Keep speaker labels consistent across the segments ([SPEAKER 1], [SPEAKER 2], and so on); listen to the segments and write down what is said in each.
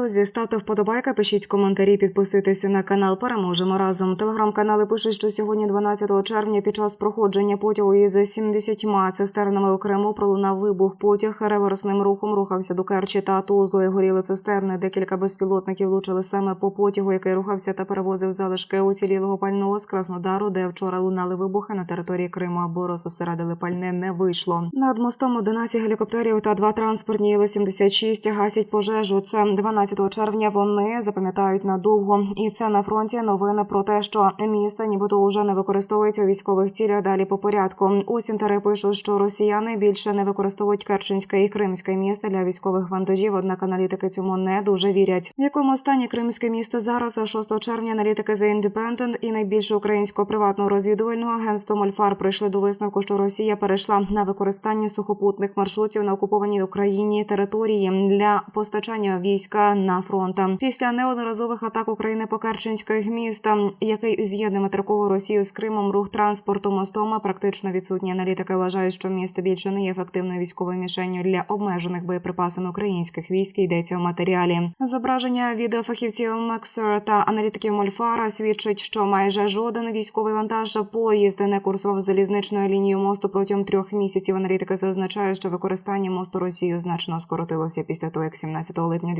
[SPEAKER 1] Друзі, ставте вподобайка, пишіть коментарі, підписуйтеся на канал. Переможемо разом. Телеграм-канали пишуть, що сьогодні, 12 червня, під час проходження потягу із 70 цистернами у Криму пролунав вибух. Потяг реверсним рухом рухався до Керчі та Тузли. Горіли цистерни. Декілька безпілотників влучили саме по потягу, який рухався та перевозив залишки уцілілого пального з Краснодару, де вчора лунали вибухи на території Криму або розосередили пальне не вийшло. Над мостом 11 гелікоптерів та два транспортні Іл-76 гасять пожежу. Це 12 червня. Вони запам'ятають надовго. І це на фронті новини про те, що місто нібито уже не використовується у військових цілях. Далі по порядку. Ось інтери пишуть, що росіяни більше не використовують Керченське і Кримське місто для військових вантажів. Однак аналітики цьому не дуже вірять. В якому стані Кримське місто зараз 6 червня аналітики The Independent і найбільше українського приватного розвідувального агентства Мольфар прийшли до висновку, що Росія перейшла на використання сухопутних маршрутів на окупованій Україні території для постачання війська на фронт. Після неодноразових атак України по Керченських міста, який з'єднує материкову Росію з Кримом, рух транспорту мостом практично відсутні. Аналітики вважають, що місто більше не є ефективною військовою мішенню для обмежених боєприпасами українських військ. Йдеться в матеріалі. Зображення відеофахівців Максер та аналітиків Мольфара свідчить, що майже жоден військовий вантаж поїзд не курсував залізничною лінією мосту протягом трьох місяців. Аналітики зазначають, що використання мосту Росією значно скоротилося після того, як 17 липня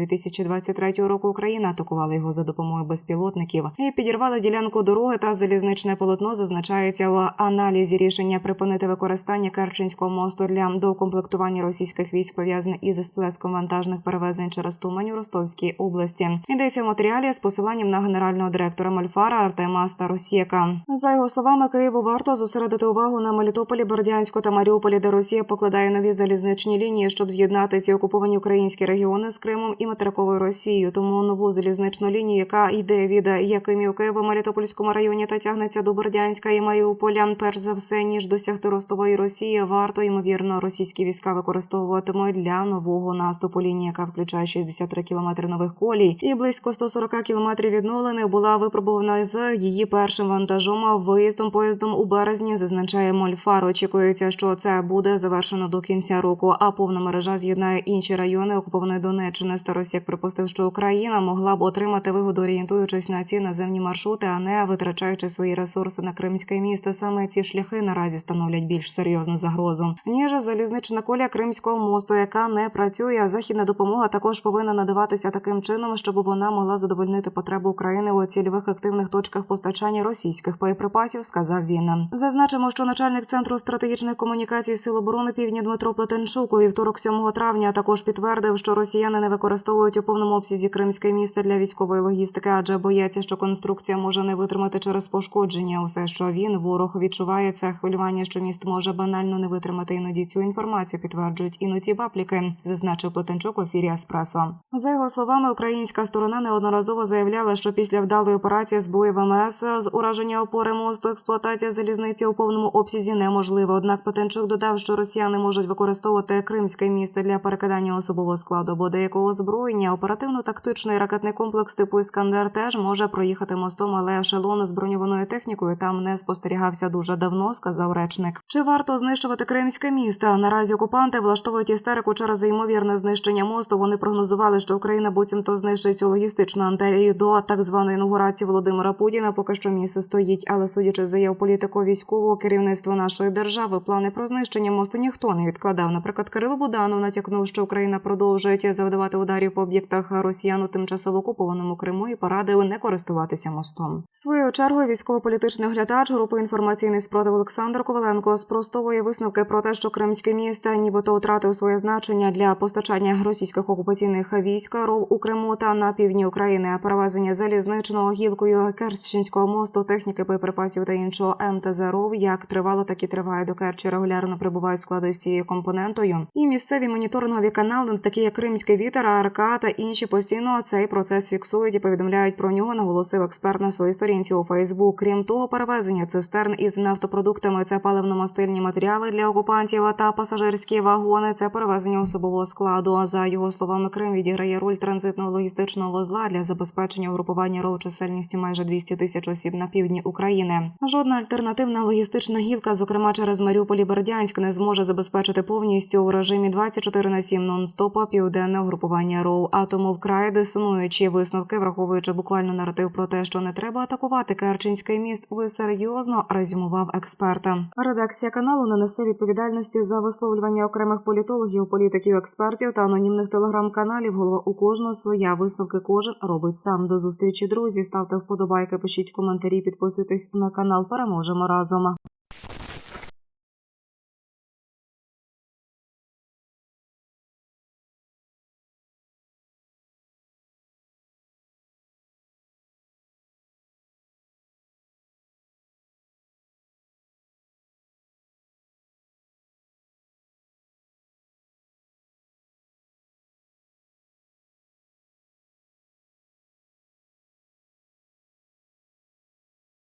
[SPEAKER 1] 2023 року Україна атакувала його за допомогою безпілотників і підірвала ділянку дороги та залізничне полотно. Зазначається в аналізі рішення припинити використання Керченського мосту для доукомплектування російських військ пов'язаних із сплеском вантажних перевезень через Тумань у Ростовській області. Йдеться в матеріалі з посиланням на генерального директора Мальфара Артема Старосєка. За його словами, Києву варто зосередити увагу на Мелітополі, Бердянську та Маріуполі, де Росія покладає нові залізничні лінії, щоб з'єднати ці окуповані українські регіони з Кримом і материковою Росією. Тому нову залізничну лінію, яка йде від Якимів Києва, Мелітопольському районі та тягнеться до Бердянська і Маріуполя, перш за все ніж досягти Ростової Росії, варто ймовірно російські війська використовуватимуть для нового наступу. Лінії, яка включає 63 кілометри нових колій, і близько 140 кілометрів відновлених, була випробована з її першим вантажом виїздом поїздом у березні. Зазначає Мольфар. Очікується, що це буде завершено до кінця року. А повна мережа з'єднає інші райони окупованої Донеччини. Старосік припустив, що Україна могла б отримати вигоду, орієнтуючись на ці наземні маршрути, а не витрачаючи свої ресурси на кримське місто. Саме ці шляхи наразі становлять більш серйозну загрозу ніж залізнична коля Кримського мосту, яка не працює. Західна допомога також повинна надаватися таким чином, щоб вона могла задовольнити потреби України у цільових активних точках постачання російських боєприпасів. Сказав він. Зазначимо, що начальник центру стратегічних комунікацій Сил оборони Півдня Дмитро Плетенчук у вівторок 7 травня також підтвердив, що росіяни не використовують у повному обсязі кримське місто для військової логістики, адже бояться, що конструкція може не витримати через пошкодження. Усе, що він ворог відчуває це хвилювання, що міст може банально не витримати. Іноді цю інформацію підтверджують іноді бапліки, зазначив Плетенчук у ефірі Еспресо. За його словами, українська сторона неодноразово заявляла, що після вдалої операції з збою ВМС з ураження опори мосту експлуатація залізниці у повному обсязі неможлива. Однак Плетенчук додав, що росіяни можуть використовувати кримське місто для перекидання особового складу або деякого озброєння. Оперативно-тактичний ракетний комплекс типу Іскандер теж може проїхати мостом, але ешелон з броньованою технікою там не спостерігався дуже давно. Сказав речник. Чи варто знищувати кримське місто? Наразі окупанти влаштовують істерику через ймовірне знищення мосту. Вони прогнозували, що Україна буцімто знищить цю логістичну антенію до так званої інаугурації Володимира Путіна. Поки що місце стоїть, але судячи з заяв політико військового керівництва нашої держави, плани про знищення мосту ніхто не відкладав. Наприклад, Кирило Буданов натякнув, що Україна продовжує завдавати ударів по об'єктах росіян у тимчасово окупованому Криму і порадив не користуватися мостом. Своєю чергою військово-політичний оглядач групи інформаційний спротив Олександр Коваленко спростовує висновки про те, що кримське місто нібито втратив своє значення для постачання російських окупаційних військ ров у Криму та на півдні України. Перевезення залізничного гілкою Керченського мосту, техніки боєприпасів та іншого МТЗ РОВ як тривало, так і триває до Керчі. Регулярно прибувають склади з цією компонентою. І місцеві моніторингові канали, такі як Кримський вітер, АРК та інші, постійно цей процес фіксують і повідомляють про нього. Наголосив експерт на своїй сторінці у Фейсбук. Крім того, перевезення цистерн із нафтопродуктами це паливно-мастильні матеріали для окупантів та пасажирські вагони. Це перевезення особового складу. За його словами, Крим відіграє роль транзитного логістичного вузла для забезпечення угрупування РОВ чисельністю майже 200 тисяч осіб на півдні України. Жодна альтернативна логістична гілка, зокрема через Маріуполь Бердянськ, не зможе забезпечити повністю у режимі 24 на 7 нон-стопа південне угрупування РОВ. А тому вкрай дисонуючі висновки, враховуючи буквально наратив про те, що не треба атакувати Керченський міст. Ви серйозно резюмував експерта. Редакція каналу не несе відповідальності за висловлювання окремих політологів, політиків, експертів та анонімних телеграм-каналів. Голова у кожного своя висновки кожен робить сам. До зустрічі, друзі. Ставте вподобайки, пишіть коментарі, підписуйтесь на канал. Переможемо разом.